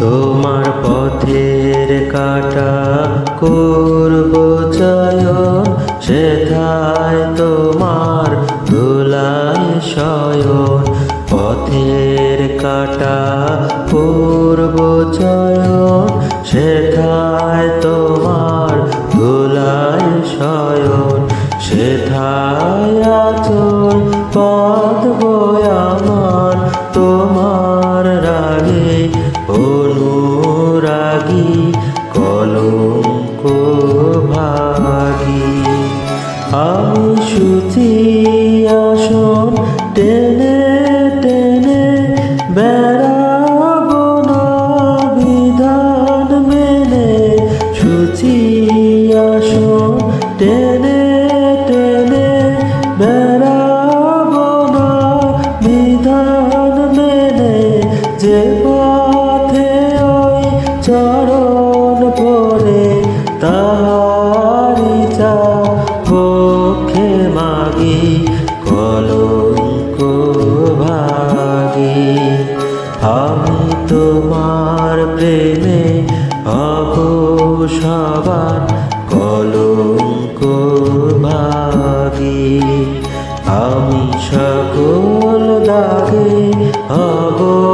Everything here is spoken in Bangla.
তোমার পথের কাটা করব চয়ন সেথায় তোমার দোলায় শয়ন। পথের কাটা করব চয়ন সেথায় তোমার দোলায় শয়ন। সেথায় আচল পথ আমার তোমার কলঙ্ক ভাগী। আমি সুচি আসন টেনে টেনে বেড়াবো না, বিধান মেনে। সুচি আসন টেনে টেনে বেড়াবো না, বিধান মেনে। যে তাহারি চা পক্ষে মাগি, কলঙ্ক ভাগি। আমি তোমার প্রেমে হব সবার কলঙ্ক ভাগি। আমি সকল দাগে হব